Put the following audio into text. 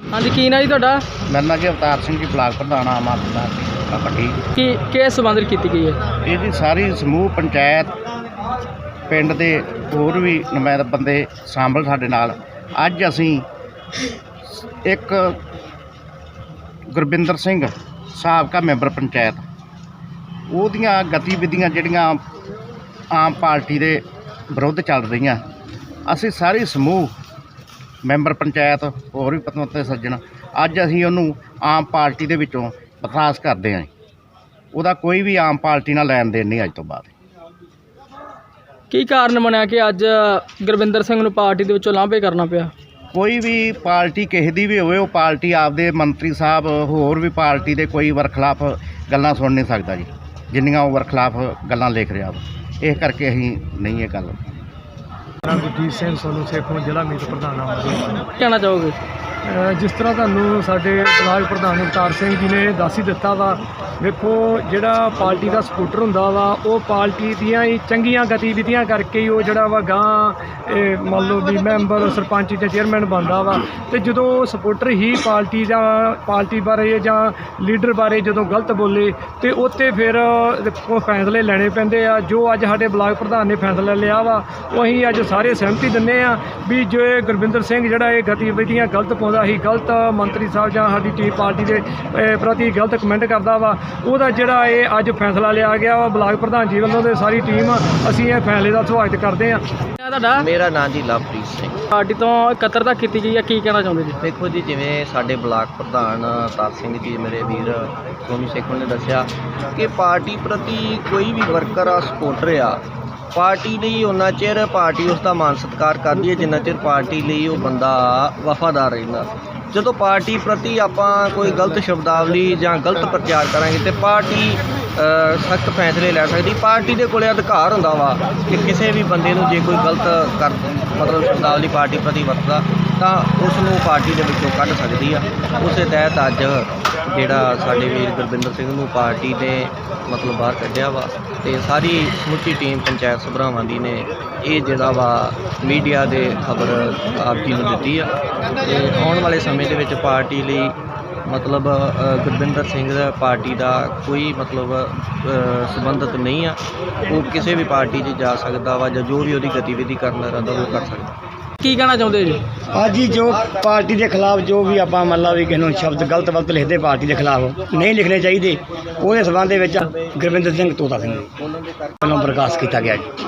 ਹਾਂਜੀ ਕੀ ਨਾਂ ਜੀ ਤੁਹਾਡਾ? ਮੇਰਾ ਨਾਂ ਜੀ ਅਵਤਾਰ ਸਿੰਘ ਜੀ ਬਲਾਕ ਪ੍ਰਧਾਨ ਆਮ ਆਦਮੀ ਪਾਰਟੀ ਪੱਟੀ। ਕੀ ਕਿਸ ਸੰਬੰਧਿਤ ਕੀਤੀ ਗਈ ਹੈ? ਇਹਦੀ ਸਾਰੀ ਸਮੂਹ ਪੰਚਾਇਤ ਪਿੰਡ ਦੇ ਹੋਰ ਵੀ ਨੁਮਾਇੰਦ ਬੰਦੇ ਸ਼ਾਮਲ ਸਾਡੇ ਨਾਲ। ਅੱਜ ਅਸੀਂ ਇੱਕ ਗੁਰਬਿੰਦਰ ਸਿੰਘ ਸਾਬਕਾ ਮੈਂਬਰ ਪੰਚਾਇਤ, ਉਹਦੀਆਂ ਗਤੀਵਿਧੀਆਂ ਜਿਹੜੀਆਂ ਆਮ ਪਾਰਟੀ ਦੇ ਵਿਰੁੱਧ ਚੱਲ ਰਹੀਆਂ, ਅਸੀਂ ਸਾਰੀ ਸਮੂਹ ਮੈਂਬਰ ਪੰਚਾਇਤ, ਹੋਰ ਵੀ ਪਤਵੰਤੇ ਸੱਜਣ, ਅੱਜ ਅਸੀਂ ਉਹਨੂੰ ਆਮ ਪਾਰਟੀ ਦੇ ਵਿੱਚੋਂ ਬਰਖਾਸਤ ਕਰਦੇ ਹਾਂ ਉਹਦਾ ਕੋਈ ਵੀ ਆਮ ਪਾਰਟੀ ਨਾਲ ਲੈਣ ਦੇਣ ਨਹੀਂ ਅੱਜ ਤੋਂ ਬਾਅਦ। ਕੀ ਕਾਰਨ ਬਣਿਆ ਕਿ ਅੱਜ ਗੁਰਵਿੰਦਰ ਸਿੰਘ ਨੂੰ ਪਾਰਟੀ ਦੇ ਵਿੱਚੋਂ ਲਾਂਭੇ ਕਰਨਾ ਪਿਆ? ਕੋਈ ਵੀ ਪਾਰਟੀ ਕਿਸੇ ਦੀ ਵੀ ਹੋਵੇ ਉਹ ਪਾਰਟੀ ਆਪਦੇ ਮੰਤਰੀ ਸਾਹਿਬ ਹੋਰ ਵੀ ਪਾਰਟੀ ਦੇ ਕੋਈ ਵਰਖਲਾਫ ਗੱਲਾਂ ਸੁਣ ਨਹੀਂ ਸਕਦਾ ਜੀ। ਜਿੰਨੀਆਂ ਉਹ ਵਰਖਲਾਫ ਗੱਲਾਂ ਲਿਖ ਰਿਹਾ ਵਾ। ਇਹ ਕਰਕੇ ਅਸੀਂ ਨਹੀਂ ਇਹ ਗੱਲ। ਗੁਰਜੀਤ ਸਿੰਘ ਸੋਨੂ ਸੇਖੋਂ ਜ਼ਿਲ੍ਹਾ ਮੀਤ ਪ੍ਰਧਾਨ ਆਮ ਆਦਮੀ ਪਾਰਟੀ। ਕਹਿਣਾ ਚਾਹੋਗੇ? ਜਿਸ ਤਰ੍ਹਾਂ ਤੁਹਾਨੂੰ ਸਾਡੇ ਬਲਾਕ ਪ੍ਰਧਾਨ ਅਵਤਾਰ ਸਿੰਘ ਜੀ ਨੇ ਦੱਸ ਹੀ ਦਿੱਤਾ ਵਾ, ਵੇਖੋ ਜਿਹੜਾ ਪਾਰਟੀ ਦਾ ਸਪੋਰਟਰ ਹੁੰਦਾ ਵਾ, ਉਹ ਪਾਰਟੀ ਦੀਆਂ ਹੀ ਚੰਗੀਆਂ ਗਤੀਵਿਧੀਆਂ ਕਰਕੇ ਹੀ ਉਹ ਜਿਹੜਾ ਵਾ ਗਾਂ ਇਹ ਮੰਨ ਲਓ ਵੀ ਮੈਂਬਰ, ਸਰਪੰਚ ਜਾਂ ਚੇਅਰਮੈਨ ਬਣਦਾ ਵਾ। ਤੇ ਜਦੋਂ ਸਪੋਰਟਰ ਹੀ ਪਾਰਟੀ ਜਾਂ ਪਾਰਟੀ ਬਾਰੇ ਜਾਂ ਲੀਡਰ ਬਾਰੇ ਜਦੋਂ ਗਲਤ ਬੋਲੇ, ਤੇ ਉੱਤੇ ਫਿਰ ਦੇਖੋ ਫੈਸਲੇ ਲੈਣੇ ਪੈਂਦੇ ਆ। ਜੋ ਅੱਜ ਸਾਡੇ ਬਲਾਕ ਪ੍ਰਧਾਨ ਨੇ ਫੈਸਲਾ ਲਿਆ ਵਾ, ਉਹ ਅਸੀਂ ਅੱਜ ਸਾਰੇ ਸਹਿਮਤੀ ਦਿੰਦੇ ਆ ਵੀ ਜੋ ਗੁਰਵਿੰਦਰ ਸਿੰਘ ਜਿਹੜਾ ਇਹ ਗਤੀਵਿਧੀਆਂ ਗਲਤ ਪਾਉਂਦਾ ਸੀ ਗਲਤ ਮੰਤਰੀ ਸਾਹਿਬ ਜਾਂ ਸਾਡੀ ਟੀਮ ਪਾਰਟੀ ਦੇ ਪ੍ਰਤੀ ਗਲਤ ਕਮੈਂਟ ਕਰਦਾ ਵਾ। ਉਹਦਾ ਜਿਹੜਾ ਇਹ ਅੱਜ ਫੈਸਲਾ ਲਿਆ ਗਿਆ ਵਾ ਬਲਾਕ ਪ੍ਰਧਾਨ ਜੀ ਵੱਲੋਂ ਤੇ ਸਾਰੀ ਟੀਮ ਅਸੀਂ ਇਹ ਫੈਸਲੇ ਦਾ ਸਵਾਗਤ ਕਰਦੇ ਆ ਤੁਹਾਡਾ? ਮੇਰਾ ਨਾਂ ਜੀ ਲਵਪ੍ਰੀਤ ਸਿੰਘ। ਪਾਰਟੀ ਤੋਂ ਇਕੱਤਰਤਾ ਕੀਤੀ ਗਈ ਹੈ ਕੀ ਕਹਿਣਾ ਚਾਹੁੰਦੇ ਜੀ? ਦੇਖੋ ਜੀ ਜਿਵੇਂ ਸਾਡੇ ਬਲਾਕ ਪ੍ਰਧਾਨ ਤਾਰ ਸਿੰਘ ਜੀ ਮੇਰੇ ਵੀਰ ਸੋਨੂ ਸੇਖੋਂ ਨੇ ਦੱਸਿਆ ਕਿ ਪਾਰਟੀ ਪ੍ਰਤੀ ਕੋਈ ਵੀ ਵਰਕਰ ਆ ਸਪੋਰਟਰ ਆ ਪਾਰਟੀ ਲਈ ਉਹਨਾਂ ਚਿਰ ਪਾਰਟੀ ਉਸ ਦਾ ਮਾਨ ਸਤਿਕਾਰ ਕਰਦੀ ਹੈ, ਜਿੰਨਾ ਚਿਰ ਪਾਰਟੀ ਲਈ ਉਹ ਬੰਦਾ ਵਫਾਦਾਰ ਰਹਿੰਦਾ। ਜਦੋਂ ਪਾਰਟੀ ਪ੍ਰਤੀ ਆਪਾਂ ਕੋਈ ਗਲਤ ਸ਼ਬਦਾਵਲੀ ਜਾਂ ਗਲਤ ਪ੍ਰਚਾਰ ਕਰਾਂਗੇ ਤੇ ਪਾਰਟੀ ਸਖਤ ਫੈਸਲੇ ਲੈ ਸਕਦੀ। ਪਾਰਟੀ ਦੇ ਕੋਲੇ ਅਧਿਕਾਰ ਹੁੰਦਾ ਵਾ ਕਿ ਕਿਸੇ ਵੀ ਬੰਦੇ ਨੂੰ ਜੇ ਕੋਈ ਗਲਤ ਕਰ ਮਤਲਬ ਸ਼ਬਦਾਵਲੀ ਪਾਰਟੀ ਪ੍ਰਤੀ ਵਰਤਦਾ, ਤਾਂ ਉਸ ਨੂੰ ਪਾਰਟੀ ਦੇ ਵਿੱਚੋਂ ਕੱਢ ਸਕਦੀ ਆ। ਉਸੇ ਤਹਿਤ ਅੱਜ ਜਿਹੜਾ ਸਾਡੇ ਵੀਰ ਗੁਰਬਿੰਦਰ ਸਿੰਘ ਨੂੰ ਪਾਰਟੀ ਨੇ ਮਤਲਬ ਬਾਹਰ ਕੱਢਿਆ ਵਾ ਤੇ ਸਾਰੀ ਸਮੁੱਚੀ ਟੀਮ ਪੰਚਾਇਤ ਸਭਰਾਵਾਂ ਦੀ ਨੇ ਇਹ ਜਿਹੜਾ ਵਾ ਮੀਡੀਆ ਦੇ ਖਬਰ ਆਪ ਜੀ ਨੂੰ ਦਿੱਤੀ ਆ। ਤੇ ਆਉਣ ਵਾਲੇ ਸਮੇਂ ਦੇ ਵਿੱਚ ਪਾਰਟੀ ਲਈ ਮਤਲਬ ਅ, ਗੁਰਬਿੰਦਰ ਸਿੰਘ ਦਾ ਪਾਰਟੀ ਦਾ ਕੋਈ ਮਤਲਬ ਸੰਬੰਧਿਤ ਨਹੀਂ ਆ। ਉਹ ਕਿਸੇ ਵੀ ਪਾਰਟੀ 'ਚ ਜਾ ਸਕਦਾ ਵਾ ਜਾਂ ਜੋ ਵੀ ਉਹਦੀ ਗਤੀਵਿਧੀ ਕਰਨ ਇਰਾਦਾ ਉਹ ਕਰ ਸਕਦਾ। ਕੀ ਕਹਿਣਾ ਚਾਹੁੰਦੇ ਜੀ? ਅੱਜ ਹੀ ਜੋ ਪਾਰਟੀ ਦੇ ਖਿਲਾਫ ਜੋ ਵੀ ਆਪਾਂ ਮੰਨ ਲਾ ਵੀ ਕਿਸੇ ਨੂੰ ਸ਼ਬਦ ਗਲਤ ਵਲਤ ਲਿਖਦੇ ਪਾਰਟੀ ਦੇ ਖਿਲਾਫ ਨਹੀਂ ਲਿਖਣੇ ਚਾਹੀਦੇ। ਉਹਦੇ ਸਬੰਧ ਦੇ ਵਿੱਚ ਗੁਰਵਿੰਦਰ ਸਿੰਘ ਤੋਤਾ ਸਿੰਘ ਵੱਲੋਂ ਪ੍ਰਕਾਸ਼ ਕੀਤਾ ਗਿਆ ਜੀ।